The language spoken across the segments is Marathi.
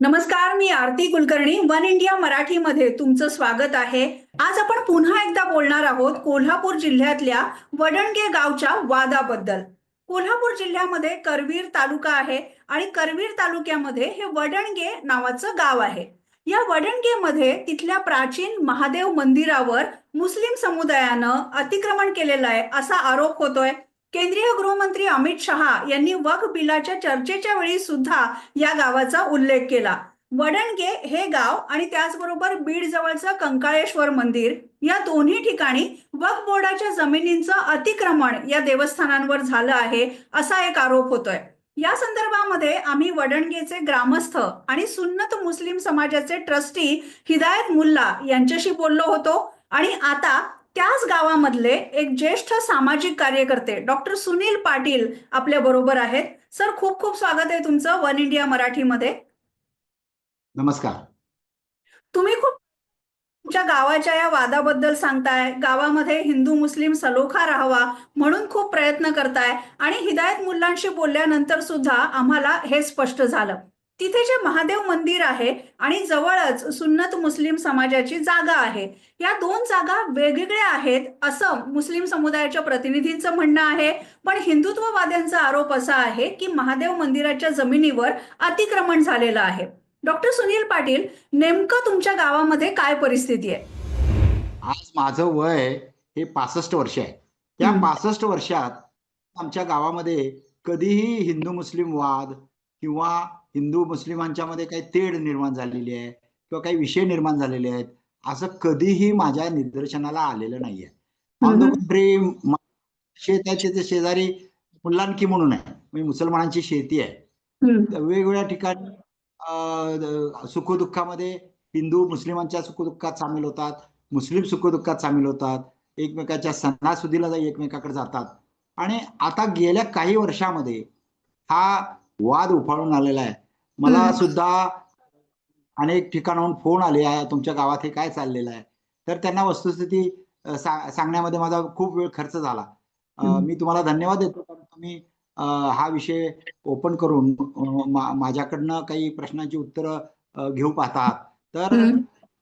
नमस्कार मी आरती कुलकर्णी वन इंडिया मराठीमध्ये तुमचं स्वागत आहे. आज आपण पुन्हा एकदा बोलणार आहोत कोल्हापूर जिल्ह्यातल्या वडणगे गावच्या वादाबद्दल. कोल्हापूर जिल्ह्यामध्ये करवीर तालुका आहे आणि करवीर तालुक्यामध्ये हे वडणगे नावाचं गाव आहे. या वडणगेमध्ये तिथल्या प्राचीन महादेव मंदिरावर मुस्लिम समुदायानं अतिक्रमण केलेलं आहे असा आरोप होतोय. केंद्रीय गृहमंत्री अमित शहा यांनी वक बिलाच्या चर्चेच्या वेळी सुद्धा या गावाचा उल्लेख केला. वडणगे हे गाव आणि त्याचबरोबर बीड जवळचं कंकाळेश्वर मंदिर या दोन्ही ठिकाणी वक बोर्डाच्या जमिनींचं अतिक्रमण या देवस्थानांवर झालं आहे असा एक आरोप होतोय. या संदर्भामध्ये आम्ही वडणगेचे ग्रामस्थ आणि सुन्नत मुस्लिम समाजाचे ट्रस्टी हिदायत मुल्ला यांच्याशी बोललो होतो आणि आता त्याच गावामधले एक ज्येष्ठ सामाजिक कार्यकर्ते डॉक्टर सुनील पाटील आपल्या बरोबर आहेत. सर खूप खूप स्वागत आहे तुमचं वन इंडिया मराठीमध्ये. नमस्कार. तुम्ही खूप तुमच्या गावाच्या या वादाबद्दल सांगताय गावामध्ये हिंदू मुस्लिम सलोखा राहावा म्हणून खूप प्रयत्न करताय आणि हिदायत मुलांशी बोलल्यानंतर सुद्धा आम्हाला हे स्पष्ट झालं. तिथे जे महादेव मंदिर आहे आणि जवळच सुन्नत मुस्लिम समाजाची जागा आहे. या दोन जागा वेगवेगळ्या आहेत असं मुस्लिम समुदायाच्या प्रतिनिधींचं म्हणणं आहे. पण हिंदुत्ववाद्यांचा आरोप असा आहे की महादेव मंदिराच्या जमिनीवर अतिक्रमण झालेलं आहे. डॉक्टर सुनील पाटील नेमकं तुमच्या गावामध्ये काय परिस्थिती आहे? आज माझं वय हे पासष्ट वर्ष आहे. त्या. पासष्ट वर्षात आमच्या गावामध्ये कधीही हिंदू मुस्लिम वाद किंवा हिंदू मुस्लिमांच्या मध्ये काही तेढ निर्माण झालेली आहे किंवा काही विषय निर्माण झालेले आहेत असं कधीही माझ्या निदर्शनाला आलेलं नाहीये. ऑन द हम्म. कंट्री शेत आहे त्याच्या शेजारी मुल्लानकी म्हणून आहे म्हणजे मुसलमानांची शेती आहे. वेगवेगळ्या ठिकाणी अं, सुखदुःखामध्ये हिंदू मुस्लिमांच्या सुखदुःखात सामील होतात मुस्लिम सुखदुःखात सामील होतात एकमेकाच्या सणासुदीला एकमेकाकडे जातात. आणि आता गेल्या काही वर्षामध्ये हा वाद उफाळून आलेला आहे. मला. सुद्धा अनेक ठिकाणाहून फोन आले आहे. तुमच्या गावात हे काय चाललेलं आहे? तर त्यांना वस्तुस्थिती सांगण्यामध्ये माझा खूप वेळ खर्च झाला. मी तुम्हाला धन्यवाद देतो. कारण तुम्ही हा विषय ओपन करून माझ्याकडनं काही प्रश्नांची उत्तरं घेऊ पाहतात. तर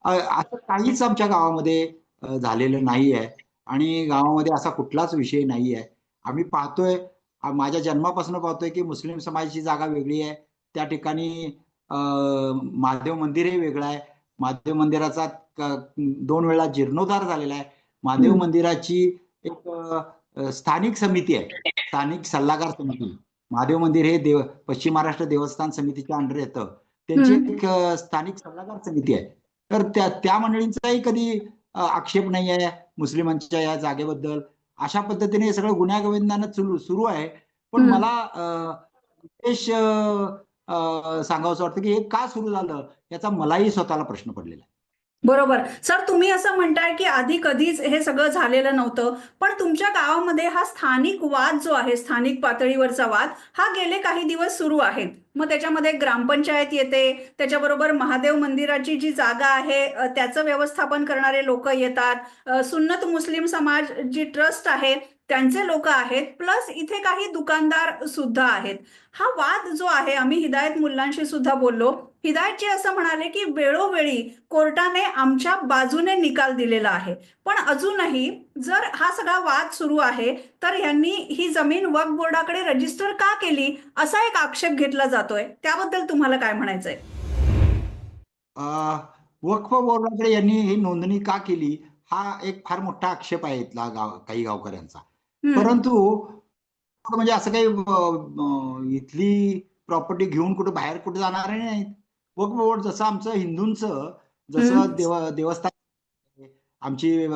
असं काहीच आमच्या गावामध्ये झालेलं नाही आहे. आणि गावामध्ये असा कुठलाच विषय नाही आहे. आम्ही पाहतोय माझ्या जन्मापासून पाहतोय की मुस्लिम समाजाची जागा वेगळी आहे. त्या ठिकाणी अ, महादेव मंदिर हे वेगळं आहे. महादेव मंदिराचा दोन वेळा जीर्णोद्धार झालेला आहे. महादेव. मंदिराची एक स्थानिक समिती आहे. स्थानिक सल्लागार समिती. महादेव मंदिर हे देव पश्चिम महाराष्ट्र देवस्थान समितीच्या अंडर येतं. त्यांची. एक स्थानिक सल्लागार समिती आहे. तर त्या त्या मंडळींचाही कधी आक्षेप नाही आहे मुस्लिमांच्या या जागेबद्दल. अशा पद्धतीने हे सगळं गुन्ह्यागोविंदानं सुरू सुरू आहे. पण. मला विशेष सांगावंसं वाटतं की हे का सुरू झालं? याचा मलाही स्वतःला प्रश्न पडलेला आहे. बरोबर. सर तुम्ही असं म्हणताय की आधी कधीच हे सगळं झालेलं नव्हतं पण तुमच्या गावामध्ये हा स्थानिक वाद जो आहे स्थानिक पातळीवरचा वाद हा गेले काही दिवस सुरू आहे मग त्याच्यामध्ये ग्रामपंचायत येते त्याच्याबरोबर महादेव मंदिराची जी जागा आहे त्याचं व्यवस्थापन करणारे लोक येतात. सुन्नत मुस्लिम समाज जी ट्रस्ट आहे त्यांचे लोक आहेत प्लस इथे काही दुकानदार सुद्धा आहेत. हा वाद जो आहे आम्ही हिदायत मुलांशी सुद्धा बोललो. हिदायतजी असं म्हणाले की वेळोवेळी कोर्टाने आमच्या बाजूने निकाल दिलेला आहे. पण अजूनही जर हा सगळा वाद सुरू आहे तर यांनी ही जमीन वक्फ बोर्डाकडे रजिस्टर का केली असा एक आक्षेप घेतला जातोय. त्याबद्दल तुम्हाला काय म्हणायचंय? वक्फ बोर्डाकडे यांनी ही नोंदणी का केली हा एक फार मोठा आक्षेप आहे इथला गाव काही गावकऱ्यांचा. परंतु म्हणजे असं काही इथली प्रॉपर्टी घेऊन कुठे बाहेर कुठे जाणार नाहीत वक्फ बोर्ड जसं आमचं हिंदूंचं जसं. देव देवस्थान आमची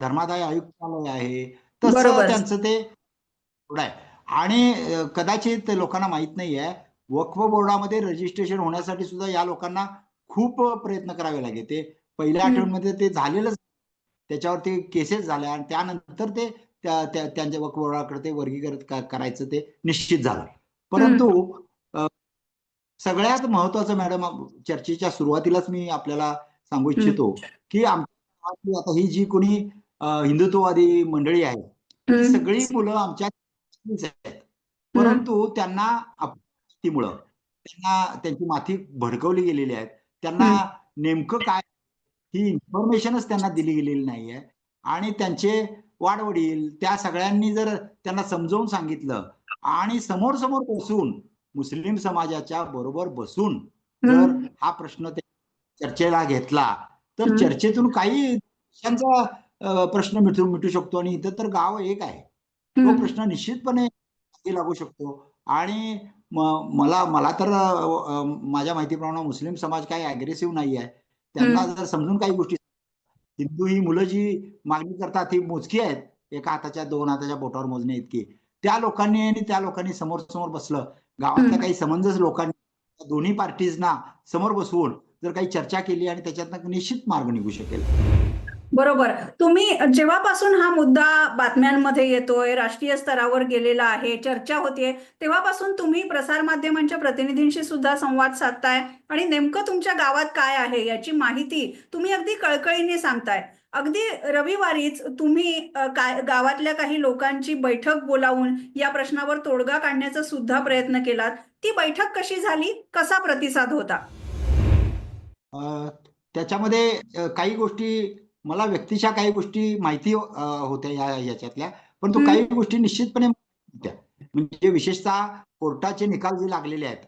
धर्मादाय आयुक्तालय आहे तसं. त्यांचं ते आहे आणि कदाचित लोकांना माहीत नाही आहे वक्फ बोर्डामध्ये रजिस्ट्रेशन होण्यासाठी सुद्धा या लोकांना खूप प्रयत्न करावे लागेल ते पहिल्या. आठवड्यामध्ये ते झालेलंच त्याच्यावरती केसेस झाल्या आणि त्यानंतर ते त्या त्या- त्यांच्या वक्फ बोर्डाकडे ते वर्गीकृत क- करायचं ते निश्चित झालं. परंतु सगळ्यात महत्वाचं मॅडम चर्चेच्या सुरुवातीलाच मी आपल्याला सांगू इच्छितो की आमच्या आता ही जी कोणी हिंदुत्ववादी मंडळी आहे. सगळी मुलं आमच्या आहेत. परंतु त्यांना माहितीमुळं त्यांना त्यांची माथी भडकवली गेलेली आहेत त्यांना नेमकं काय ही इन्फॉर्मेशनच त्यांना दिली गेलेली नाहीये. आणि त्यांचे वाडवडील त्या सगळ्यांनी जर त्यांना समजावून सांगितलं आणि समोर समोर बसून मुस्लिम समाजाच्या बरोबर बसून जर. हा प्रश्न ते चर्चेला घेतला तर. चर्चेतून काही देशांचा प्रश्न मिटू मिटू शकतो आणि इथं तर गाव एक आहे तो. प्रश्न निश्चितपणे लागू शकतो आणि मला मला तर माझ्या माहितीप्रमाणे मुस्लिम समाज काही अग्रेसिव्ह नाही आहे त्यांना जर समजून काही गोष्टी हिंदू ही मुलं जी मागणी करतात ही मोजकी आहेत एका हाताच्या दोन हाताच्या बोटावर मोजणे इतकी. त्या लोकांनी आणि त्या लोकांनी समोर समोर बसलं. गावातल्या काही समंजस लोकांनी दोन्ही पार्टीजना समोर बसवून जर काही चर्चा केली आणि त्याच्यातनं निश्चित मार्ग निघू शकेल. बरोबर. तुम्ही जेव्हापासून हा मुद्दा बातम्यांमध्ये येतोय राष्ट्रीय स्तरावर गेलेला आहे चर्चा होतीये तेव्हापासून तुम्ही प्रसारमाध्यमांच्या प्रतिनिधींशी सुद्धा संवाद साधताय आणि नेमकं तुमच्या गावात काय आहे याची माहिती तुम्ही अगदी कळकळीने सांगताय. अगदी रविवारीच तुम्ही काय गावातल्या काही लोकांची बैठक बोलावून या प्रश्नावर तोडगा काढण्याचा सुद्धा प्रयत्न केलात. ती बैठक कशी झाली? कसा प्रतिसाद होता? त्याच्यामध्ये काही गोष्टी मला व्यक्तिशः काही गोष्टी माहिती होत्या या याच्यातल्या परंतु हम्म. काही गोष्टी निश्चितपणे होत्या. म्हणजे विशेषतः कोर्टाचे निकाल जे लागलेले आहेत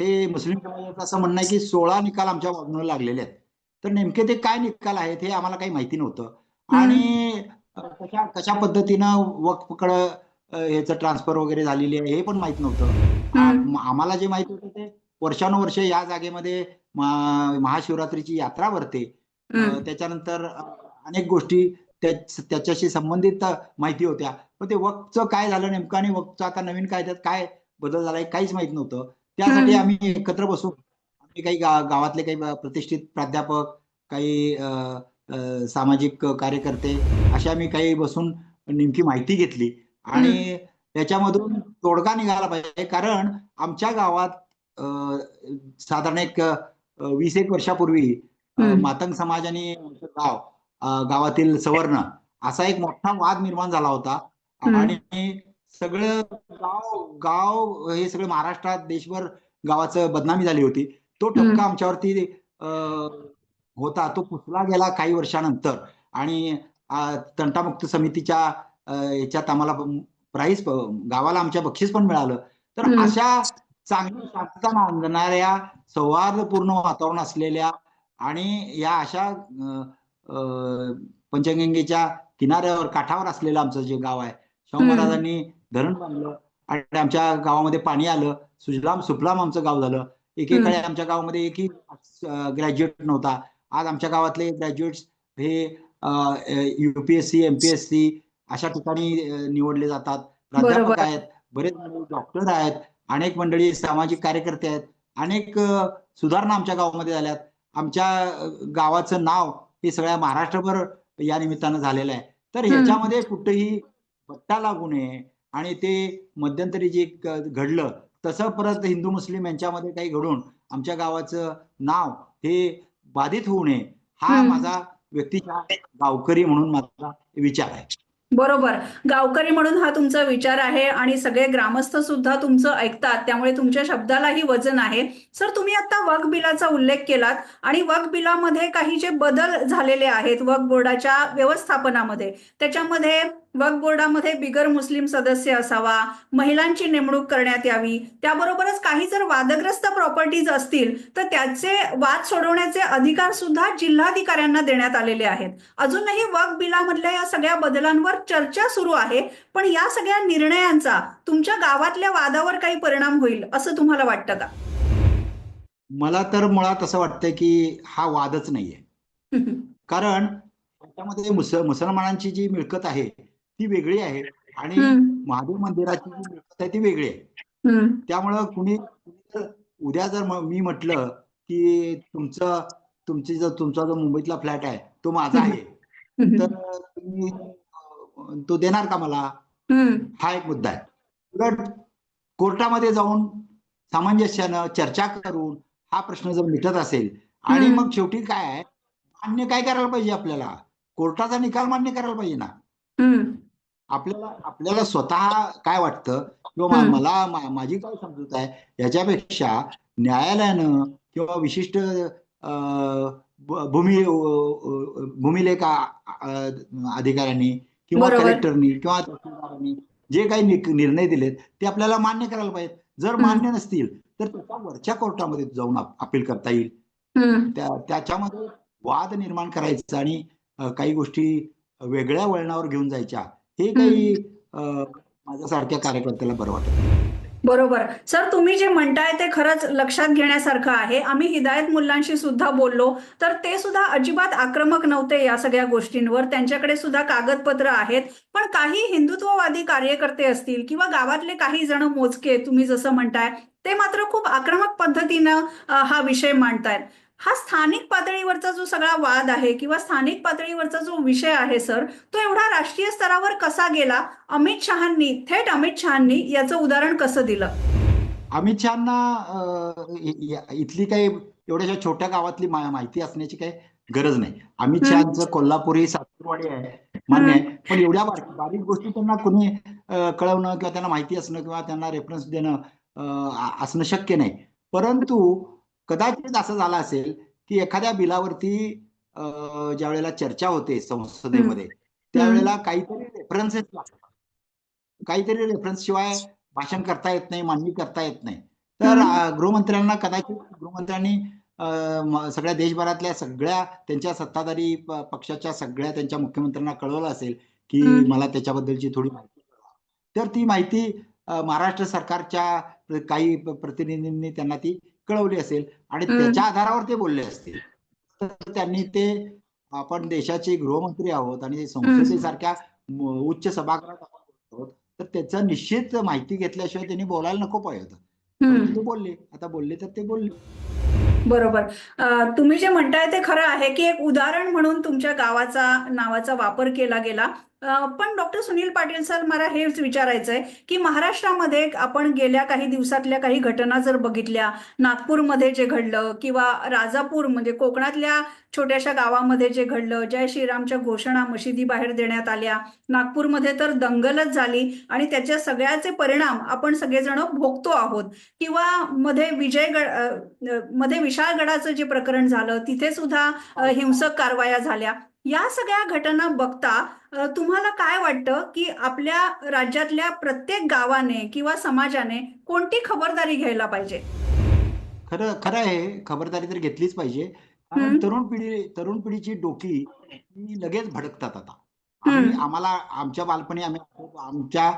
ते मुस्लिम समाजाचं असं म्हणणं आहे की सोळा निकाल आमच्या बाजूने लागलेले आहेत. तर नेमके ते काय निकाल आहेत हे आम्हाला काही माहिती नव्हतं. आणि कशा कशा पद्धतीनं वक्फकडं ह्याचं ट्रान्सफर वगैरे झालेली आहे हे पण माहीत नव्हतं. आम्हाला जे माहीत होतं ते वर्षानुवर्ष या जागेमध्ये महाशिवरात्रीची यात्रा भरते. त्याच्यानंतर अनेक गोष्टी त्या- त्याच्याशी संबंधित माहिती होत्या. पण ते वक्फचं काय झालं नेमकं आणि वक्फचं आता नवीन कायद्यात काय बदल झालाय काहीच माहीत नव्हतं. त्यासाठी. आम्ही एकत्र बसून आम्ही काही गावातले काही प्रतिष्ठित प्राध्यापक काही सामाजिक कार्यकर्ते अशा आम्ही काही बसून नेमकी माहिती घेतली. आणि त्याच्यामधून तोडगा निघाला पाहिजे. कारण आमच्या गावात साधारण एक वीस एक वर्षापूर्वी. मातंग समाज आणि आमचं गाव गावातील सवर्ण असा एक मोठा वाद निर्माण झाला होता. आणि सगळं गाव गाव हे सगळं महाराष्ट्रात देशभर गावाचं बदनामी झाली होती तो. ठपका आमच्यावरती होता तो पुसला गेला काही वर्षानंतर आणि तंटामुक्त समितीच्या अ, ह्याच्यात आम्हाला प्राईज गावाला आमच्या बक्षीस पण मिळालं तर. अशा चांगली शांतता नांदणाऱ्या सौहार्दपूर्ण वातावरण असलेल्या आणि या अशा पंचगंगेच्या किनाऱ्यावर काठावर असलेलं आमचं जे गाव आहे शाहू. महाराजांनी धरण बांधलं आणि आमच्या गावामध्ये पाणी आलं सुजलाम सुफलाम आमचं गाव झालं एकेकाळी. आमच्या गावामध्ये एकही ग्रॅज्युएट नव्हता आज आमच्या गावातले ग्रॅज्युएट्स हे युपीएससी एमपीएससी अशा ठिकाणी निवडले जातात प्राध्यापक. आहेत बरेच डॉक्टर आहेत अनेक मंडळी सामाजिक कार्यकर्ते आहेत अनेक सुधारणा आमच्या गावामध्ये झाल्यात आमच्या गावाचं नाव हे सगळ्या महाराष्ट्रभर या निमित्तानं झालेलं आहे तर. ह्याच्यामध्ये कुठेही बट्टा लागू नये आणि ते मध्यंतरी जे घडलं तसं परत हिंदू मुस्लिम यांच्यामध्ये काही घडून आमच्या गावाचं नाव हे बाधित होऊ नये हा. माझा व्यक्तिशः गावकरी म्हणून माझा विचार आहे बरोबर. गावकरी म्हणून हा तुमचा विचार आहे आणि सगळे ग्रामस्थ सुद्धा तुमचं ऐकतात त्यामुळे तुमच्या शब्दालाही वजन आहे. सर तुम्ही आता वक बिलाचा उल्लेख केलात आणि वक बिलामध्ये काही जे बदल झालेले आहेत वक बोर्डाच्या व्यवस्थापनामध्ये त्याच्यामध्ये वक्फ बोर्डामध्ये बिगर मुस्लिम सदस्य असावा महिलांची नेमणूक करण्यात यावी त्याबरोबरच काही जर वादग्रस्त प्रॉपर्टीज असतील तर त्याचे वाद सोडवण्याचे अधिकार सुद्धा जिल्हाधिकाऱ्यांना देण्यात आलेले आहेत. अजूनही वक्फ बिलामधल्या या सगळ्या बदलांवर चर्चा सुरू आहे पण या सगळ्या निर्णयांचा तुमच्या गावातल्या वादावर काही परिणाम होईल असं तुम्हाला वाटतं का? मला तर मुळात असं वाटतंय की हा वादच नाहीये. कारण त्याच्यामध्ये मुस मुसलमानांची जी मिळकत आहे ती वेगळी आहे आणि. महादेव मंदिराची जी मिळकत आहे ती वेगळी आहे. त्यामुळं कुणी उद्या जर म- म्हटलं की तुमचं तुमची जर तुमचा जो मुंबईतला फ्लॅट आहे तो माझा आहे तर तुम्ही तो देणार का मला. हा एक मुद्दा आहे उलट कोर्टामध्ये जाऊन सामंजस्यानं चर्चा करून हा प्रश्न जर मिटत असेल आणि. मग शेवटी काय आहे मान्य काय करायला पाहिजे आपल्याला कोर्टाचा निकाल मान्य करायला पाहिजे ना. आपल्याला आपल्याला स्वतः काय वाटतं किंवा. मला माझी काय समजूत आहे याच्यापेक्षा न्यायालयानं किंवा विशिष्ट भूमी भूमिलेख अधिकाऱ्यांनी किंवा. कलेक्टरनी किंवा तहसीलदारांनी जे काही निर्णय दिलेत ते आपल्याला मान्य करायला पाहिजे जर. मान्य नसतील तर त्याच्या वरच्या कोर्टामध्ये जाऊन अपील करता येईल त्याच्यामध्ये वाद निर्माण करायचा आणि काही गोष्टी वेगळ्या वळणावर घेऊन जायच्या हे काही माझ्यासारख्या कार्यकर्त्याला बरं वाटत बरोबर. सर तुम्ही जे म्हणताय ते खरंच लक्षात घेण्यासारखं आहे. आम्ही हिदायत मुल्लांशी सुद्धा बोललो तर ते सुद्धा अजिबात आक्रमक नव्हते या सगळ्या गोष्टींवर. त्यांच्याकडे सुद्धा कागदपत्र आहेत. पण काही हिंदुत्ववादी कार्यकर्ते असतील किंवा गावातले काही जण मोजके तुम्ही जसं म्हणताय ते मात्र खूप आक्रमक पद्धतीनं हा विषय मांडतायत. हा स्थानिक पातळीवरचा जो सगळा वाद आहे किंवा स्थानिक पातळीवरचा जो विषय आहे सर तो एवढा राष्ट्रीय स्तरावर कसा गेला? अमित शहांनी थेट अमित शहांनी याचं उदाहरण कसं दिलं? अमित शहाना इथली काही एवढ्याशा छोट्या गावातली माहिती असण्याची काही गरज नाही. अमित. शहाचं कोल्हापुरी सासरवाडी आहे मान्य आहे. पण एवढ्या बारीक गोष्टी त्यांना कोणी कळवणं किंवा त्यांना माहिती असणं किंवा त्यांना रेफरन्स देणं असणं शक्य नाही. परंतु कदाचित असं झालं असेल की एखाद्या बिलावरती ज्या वेळेला चर्चा होते संसदेमध्ये त्यावेळेला काहीतरी रेफरन्सेस लागतात. काहीतरी रेफरन्स शिवाय भाषण करता येत नाही मांडणी करता येत नाही. तर गृहमंत्र्यांना कदाचित गृहमंत्र्यांनी सगळ्या देशभरातल्या सगळ्या त्यांच्या सत्ताधारी पक्षाच्या सगळ्या त्यांच्या मुख्यमंत्र्यांना कळवलं असेल की. मला त्याच्याबद्दलची थोडी माहिती. तर ती माहिती महाराष्ट्र सरकारच्या काही प्रतिनिधींनी त्यांना ती कळवली असेल आणि. त्याच्या आधारावर ते बोलले असतील. तर त्यांनी ते आपण देशाचे गृहमंत्री आहोत आणि संसदेसारख्या उच्च सभागृहात आपण बोलतो तर त्याचं निश्चित माहिती घेतल्याशिवाय त्यांनी बोलायला नको पाहिजे बोलले. आता बोलले तर ते बोलले. बरोबर. तुम्ही जे म्हणताय ते खरं आहे की एक उदाहरण म्हणून तुमच्या गावाचा नावाचा वापर केला गेला. पण डॉक्टर सुनील पाटील सर मला हेच विचारायचंय की महाराष्ट्रामध्ये आपण गेल्या काही दिवसातल्या काही घटना जर बघितल्या नागपूरमध्ये जे घडलं किंवा राजापूर म्हणजे कोकणातल्या छोट्याशा गावामध्ये जे घडलं जय श्रीरामच्या घोषणा मशिदी बाहेर देण्यात आल्या नागपूरमध्ये तर दंगलच झाली आणि त्याच्या सगळ्याचे परिणाम आपण सगळेजण भोगतो आहोत. किंवा मध्ये विजयगडमध्ये विशाळगडाचं जे प्रकरण झालं तिथे सुद्धा हिंसक कारवाया झाल्या. या सगळ्या घटना बघता तुम्हाला काय वाटतं की आपल्या राज्यातल्या प्रत्येक गावाने किंवा समाजाने कोणती खबरदारी घ्यायला पाहिजे? खरं खरं आहे. खबरदारी तर घेतलीच पाहिजे. तरुण पिढी तरुण पिढीची डोकी लगेच भडकतात आता. आम्हाला आमच्या बालपणी आम्ही आमच्या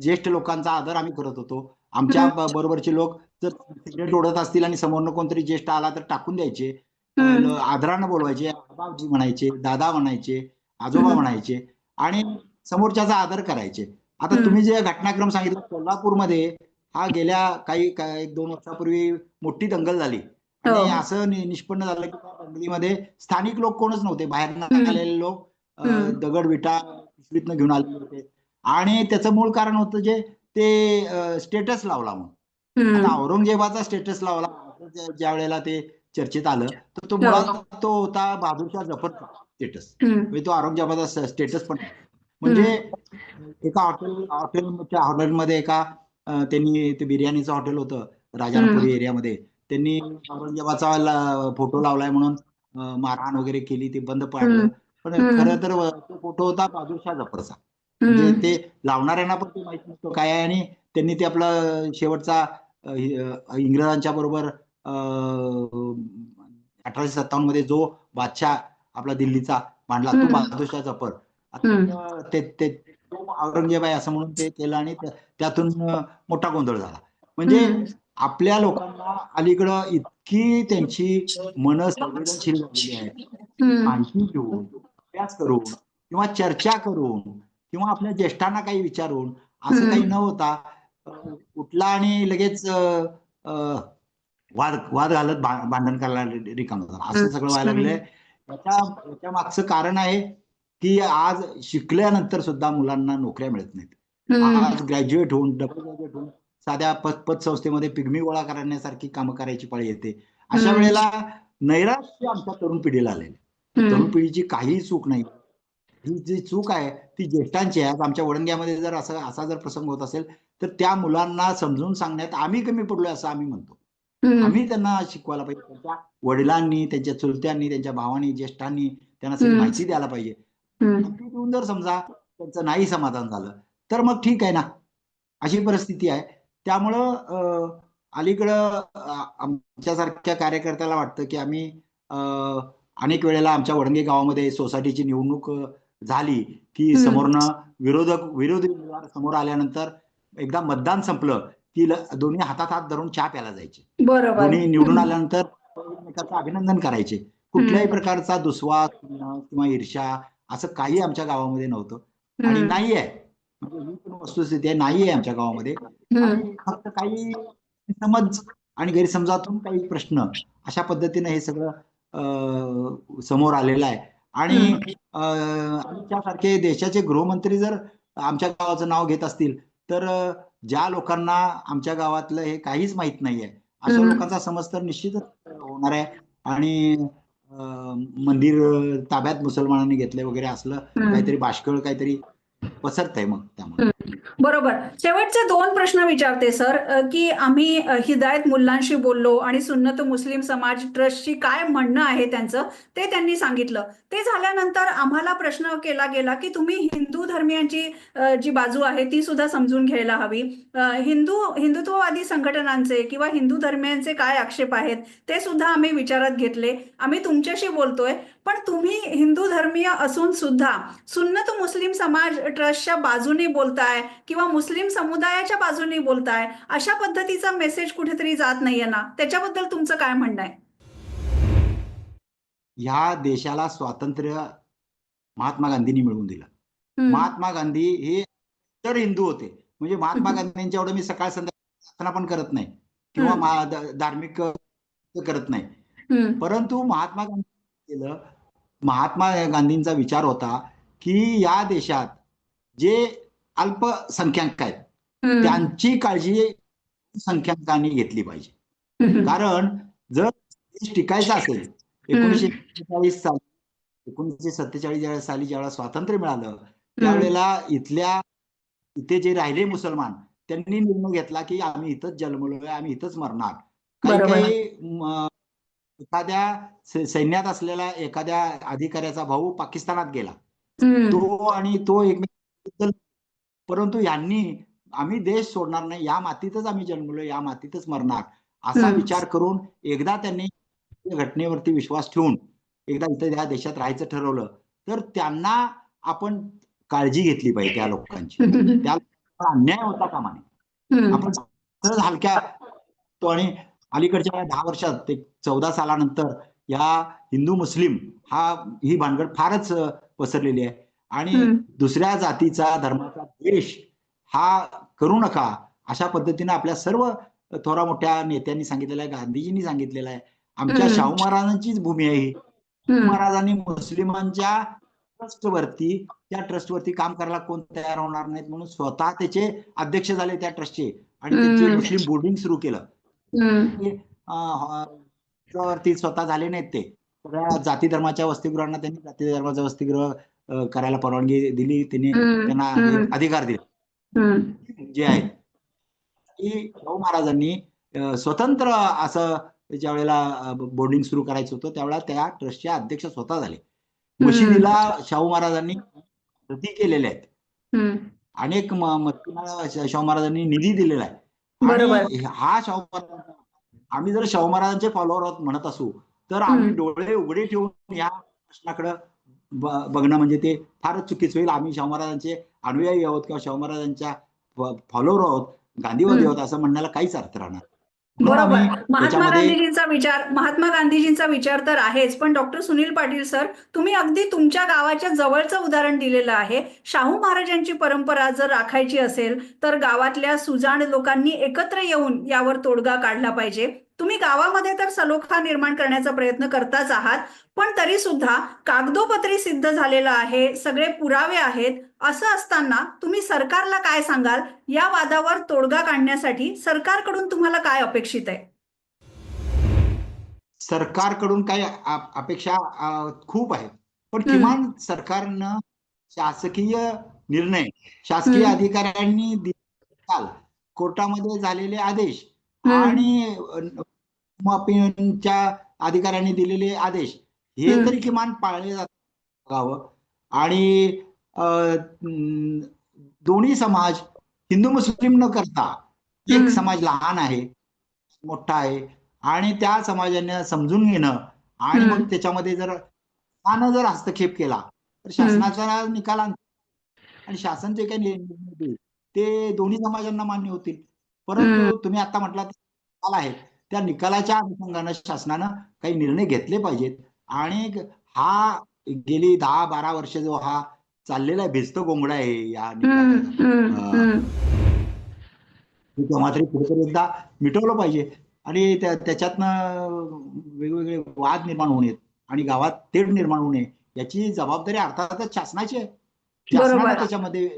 ज्येष्ठ लोकांचा आदर आम्ही करत होतो. आमच्या बरोबरचे लोक जर सिगरेट ओढत असतील आणि समोरनं कोणतरी ज्येष्ठ आला तर टाकून द्यायचे. आदरानं बोलवायचे आबाजी म्हणायचे दादा म्हणायचे आजोबा. म्हणायचे आणि समोरच्याचा आदर करायचे आता. तुम्ही जे घटनाक्रम सांगितला कोल्हापूरमध्ये हा गेल्या काही काही एक दोन वर्षापूर्वी मोठी दंगल झाली आणि हो. असं निष्पन्न झालं की त्या दंगलीमध्ये स्थानिक लोक कोणच नव्हते बाहेर. आलेले लोक. दगड विटा पिशवीतनं घेऊन आलेले होते आणि त्याचं मूळ कारण होतं जे ते स्टेटस लावला म्हणून आता. औरंगजेबाचा स्टेटस लावला ज्या वेळेला ते चर्चेत आलं तर तो हो. मुळात तो होता बहादूरशाह जफरचा स्टेटस. म्हणजे तो औरंगजेबाचा स्टेटस पण. म्हणजे एका हॉटेल हॉटेलच्या हॉटेलमध्ये एका त्यांनी ते बिर्याणीचं हॉटेल होतं राजारामपुरी एरियामध्ये त्यांनी औरंगजेबाचा फोटो लावलाय म्हणून मारहाण वगैरे केली ते बंद पाडलं. पण. खरं तर तो फोटो होता बहादूरशाह जफरचा म्हणजे. ते लावणाऱ्यांना पण ते माहीत नसतं काय आहे आणि त्यांनी ते आपलं शेवटचा इंग्रजांच्या बरोबर अठराशे सत्तावन्नमध्ये जो बादशाह आपला दिल्लीचा मांडला तो. बहादूरशाह जफर. ते ते औरंगजेब आहे असं म्हणून ते केलं आणि त्या- त्यातून मोठा गोंधळ झाला म्हणजे. आपल्या लोकांना अलीकडं इतकी त्यांची मन संवेदनशील झालेली आहे. माहिती घेऊन अभ्यास करून किंवा चर्चा करून किंवा आपल्या ज्येष्ठांना काही विचारून असं. काही न होता अ, उठला आणि लगेच वाद वाद घालत भांडण करायला रिकाम झाला. असं सगळं व्हायला लागलंय. याच्या याच्या मागचं कारण आहे की आज शिकल्यानंतर सुद्धा मुलांना नोकऱ्या मिळत नाहीत. आज ग्रॅज्युएट होऊन डबल ग्रॅज्युएट होऊन साध्या पत पतसंस्थेमध्ये पिगमी गोळा करण्यासारखी कामं करायची पाळी येते. अशा. वेळेला नैराश्य आमच्या तरुण पिढीला आलेलं. तरुण पिढीची काहीही चूक नाही. ही जी चूक आहे ती ज्येष्ठांची आहे. आज आमच्या वडंग्यामध्ये जर असं असा जर प्रसंग होत असेल तर त्या मुलांना समजून सांगण्यात आम्ही कमी पडलोय असं आम्ही म्हणतो. आम्ही त्यांना शिकवायला पाहिजे. त्यांच्या वडिलांनी त्यांच्या चुलत्यांनी त्यांच्या भावांनी ज्येष्ठांनी त्यांना सगळी. माहिती द्यायला पाहिजे. देऊन जर समजा त्यांचं नाही समाधान झालं तर मग ठीक आहे ना. अशी परिस्थिती आहे. त्यामुळं अलीकडं आमच्यासारख्या कार्यकर्त्याला वाटतं की आम्ही अनेक वेळेला आमच्या वडंगे गावामध्ये सोसायटीची निवडणूक झाली की. समोरनं विरोधक विरोधी उमेदवार समोर आल्यानंतर एकदा मतदान संपलं ल- दोन्ही हातात हात धरून चहा प्यायला जायचे. बरोबर. दोन्ही निवडून आल्यानंतर एकमेकाचं अभिनंदन करायचे. कुठल्याही. प्रकारचा दुस्वास किंवा ईर्ष्या असं काही आमच्या गावामध्ये नव्हतं. आणि नाही आहे म्हणजे ही पण वस्तुस्थिती आहे नाही आहे आमच्या गावामध्ये. फक्त काही समज आणि गैरसमजातून काही प्रश्न अशा पद्धतीने हे सगळं समोर आलेलं आहे. आणि अं, आमच्यासारखे देशाचे गृहमंत्री जर आमच्या गावाचं नाव घेत असतील तर ज्या लोकांना आमच्या गावातलं हे काहीच माहीत नाहीये अशा. लोकांचा समज तर निश्चितच होणार आहे आणि मंदिर ताब्यात मुसलमानांनी घेतले वगैरे असलं. काहीतरी बाष्कळ काहीतरी पसरतंय मग त्यामुळे बरोबर. शेवटचे दोन प्रश्न विचारते सर की आम्ही हिदायत मुलांशी बोललो आणि सुन्नत मुस्लिम समाज ट्रस्टची काय म्हणणं आहे त्यांचं ते त्यांनी सांगितलं. ते झाल्यानंतर आम्हाला प्रश्न केला गेला की तुम्ही हिंदू धर्मियांची जी बाजू आहे ती सुद्धा समजून घ्यायला हवी. हिंदू हिंदुत्ववादी संघटनांचे किंवा हिंदू धर्मियांचे काय आक्षेप आहेत ते सुद्धा आम्ही विचारात घेतले. आम्ही तुमच्याशी बोलतोय. पण तुम्ही हिंदू धर्मीय असून सुद्धा सुन्नत मुस्लिम समाज ट्रस्टच्या बाजूने बोलताय किंवा मुस्लिम समुदायाच्या बाजूने बोलताय अशा पद्धतीचा मेसेज कुठेतरी जात नाहीये ना? त्याच्याबद्दल तुमचं काय म्हणणं आहे? ह्या देशाला स्वातंत्र्य महात्मा गांधींनी मिळवून दिलं. महात्मा गांधी हे तर हिंदू होते. म्हणजे महात्मा. गांधींच्या एवढं मी सकाळ संध्याकाळ प्रार्थना पण करत नाही. किंवा धार्मिक करत नाही. परंतु महात्मा गांधी केलं महात्मा गांधींचा विचार होता की या देशात जे अल्पसंख्याक आहेत त्यांची काळजी संख्याकांनी घेतली पाहिजे. कारण जर देश टिकायचा असेल एकोणीसशे सत्तेचाळीस साली एकोणीसशे सत्तेचाळीस साली ज्यावेळेला स्वातंत्र्य मिळालं त्यावेळेला इथल्या इथे जे राहिले मुसलमान त्यांनी निर्णय घेतला की आम्ही इथंच जन्मलोय आम्ही इथंच मरणार. काही. काही एखाद्या सैन्यात असलेला एखाद्या अधिकाऱ्याचा भाऊ पाकिस्तानात गेला. तो आणि तो एकमेकांबद्दल परंतु यांनी आम्ही देश सोडणार नाही या मातीतच आम्ही जन्मलो या मातीतच मरणार असा. विचार करून एकदा त्यांनी घटनेवरती विश्वास ठेवून एकदा इथं या देशात राहायचं ठरवलं तर त्यांना आपण काळजी घेतली पाहिजे त्या लोकांची. त्या अन्याय होता कामा नये. हम्म, आपण हलक्या तो आणि अलीकडच्या दहा वर्षात ते चौदा सालानंतर या हिंदू मुस्लिम हा ही भानगड फारच पसरलेली आहे आणि. दुसऱ्या जातीचा धर्माचा द्वेष हा करू नका अशा पद्धतीने आपल्या सर्व थोरा मोठ्या नेत्यांनी सांगितलेलं आहे गांधीजींनी सांगितलेलं आहे आमच्या. शाहू महाराजांचीच भूमी आहे ही महाराजांनी मुस्लिमांच्या ट्रस्टवरती त्या ट्रस्टवरती काम करायला कोण तयार होणार नाहीत म्हणून स्वतः त्याचे अध्यक्ष झाले त्या ट्रस्टचे आणि त्यांचे. मुस्लिम बोर्डिंग सुरू केलं अं, त्यावरती स्वतः झाले नाहीत ते. सगळ्या जाती धर्माच्या वसतिगृहांना त्यांनी जाती धर्माचं वसतिगृह करायला परवानगी दिली. त्यांनी त्यांना अधिकार दिले. जे आहेत की शाहू महाराजांनी स्वतंत्र असं ज्या वेळेला बोर्डिंग सुरू करायचं होतं त्यावेळेला त्या ट्रस्टचे अध्यक्ष स्वतः झाले. मशिदीला शाहू महाराजांनी प्रती केलेल्या आहेत. अनेक शाहू महाराजांनी निधी दिलेला आहे. आणि हा शाहू महाराज आम्ही जर शाहू महाराजांचे फॉलोअर आहोत म्हणत असू तर आम्ही. डोळे उघडे ठेवून या प्रश्नाकडे बघणं म्हणजे ते फारच चुकीचं होईल आम्ही शाहू महाराजांचे अनुयायी आहोत किंवा शाहू महाराजांच्या फॉलोअर आहोत गांधीवादी. आहोत असं म्हणण्याला काहीच अर्थ राहणार बरोबर. महात्मा गांधीजींचा विचार महात्मा गांधीजींचा विचार तर आहेच पण डॉक्टर सुनील पाटील सर तुम्ही अगदी तुमच्या गावाच्या जवळचं उदाहरण दिलेलं आहे. शाहू महाराजांची परंपरा जर राखायची असेल तर गावातल्या सुजाण लोकांनी एकत्र येऊन यावर तोडगा काढला पाहिजे. तुम्ही गावामध्ये तर सलोखा निर्माण करण्याचा प्रयत्न करताच आहात पण तरी सुद्धा कागदोपत्री सिद्ध झालेलं आहे सगळे पुरावे आहेत असं असताना तुम्ही सरकारला काय सांगाल या वादावर तोडगा काढण्यासाठी सरकारकडून तुम्हाला काय अपेक्षित आहे सरकारकडून आ- अपेक्षा खूप आहेत पण. किमान सरकारनं शासकीय निर्णय शासकीय. अधिकाऱ्यांनी काल कोर्टामध्ये झालेले आदेश. आणि माफीच्या अधिकाऱ्यांनी दिलेले आदेश हे. तरी किमान पाळले जात बघावं आणि दोन्ही समाज हिंदू मुस्लिम न करता एक. समाज लहान आहे मोठा आहे आणि त्या समाजाने समजून घेणं आणि. मग त्याच्यामध्ये जर शासनानं जर हस्तक्षेप केला तर शासनाचा निकाल आण- शासन जे काही निर्णय ते दोन्ही समाजांना मान्य होतील परंतु. तुम्ही आता म्हटलात निकाल आहेत त्या निकालाच्या अनुषंगानं शासनानं काही निर्णय घेतले पाहिजेत आणि हा गेली दहा बारा वर्ष जो हा चाललेला भिस्त गोंगडा आहे या हम्म, निकालाचा. हम्म, अं, हम्म. हे केव्हा तरी कुठेतरी एकदा मिटवलं पाहिजे आणि त्या त्याच्यातनं वेगवेगळे वाद निर्माण होऊ नयेत आणि गावात तेढ निर्माण होऊ नये याची जबाबदारी अर्थातच शासनाची आहे शासनानं बरोबर. त्याच्यामध्ये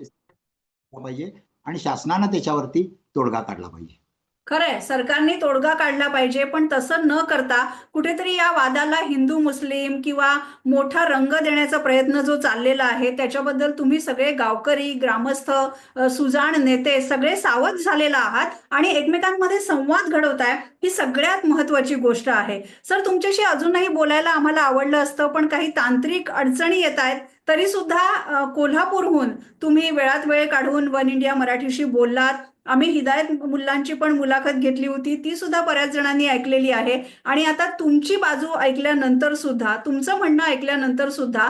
पाहिजे आणि शासनानं त्याच्यावरती तोडगा काढला पाहिजे खरंय सरकारने तोडगा काढला पाहिजे पण तसं न करता कुठेतरी या वादाला हिंदू मुस्लिम किंवा मोठा रंग देण्याचा प्रयत्न जो चाललेला आहे त्याच्याबद्दल तुम्ही सगळे गावकरी ग्रामस्थ सुजाण नेते सगळे सावध झालेला आहात आणि एकमेकांमध्ये संवाद घडवताय ही सगळ्यात महत्वाची गोष्ट आहे. सर तुमच्याशी अजूनही बोलायला आम्हाला आवडलं असतं पण काही तांत्रिक अडचणी येत आहेत तरी सुद्धा कोल्हापूरहून तुम्ही वेळात वेळ काढून वन इंडिया मराठीशी बोललात आम्ही हिदायत मुलांची पण मुलाखत घेतली होती ती सुद्धा बऱ्याच जणांनी ऐकलेली आहे. आणि आता तुमची बाजू ऐकल्यानंतर सुद्धा तुमचं म्हणणं ऐकल्यानंतर सुद्धा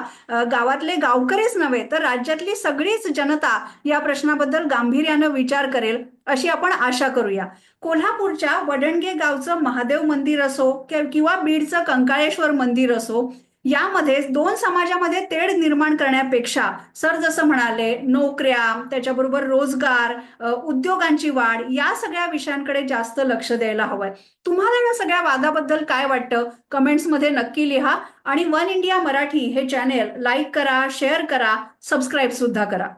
गावातले गावकरीच नव्हे तर राज्यातली सगळीच जनता या प्रश्नाबद्दल गांभीर्यानं विचार करेल अशी आपण आशा करूया. कोल्हापूरच्या वडणगे गावचं महादेव मंदिर असो किंवा बीडचं कंकाळेश्वर मंदिर असो यामध्ये दोन समाजामध्ये तेढ निर्माण करण्यापेक्षा सर जसं म्हणाले नोकऱ्या त्याच्याबरोबर रोजगार उद्योगांची वाढ या सगळ्या विषयांकडे जास्त लक्ष द्यायला हवंय. तुम्हाला या सगळ्या वादाबद्दल काय वाटतं? कमेंट्समध्ये नक्की लिहा आणि वन इंडिया मराठी हे चॅनेल लाईक करा शेअर करा सबस्क्राईब सुद्धा करा.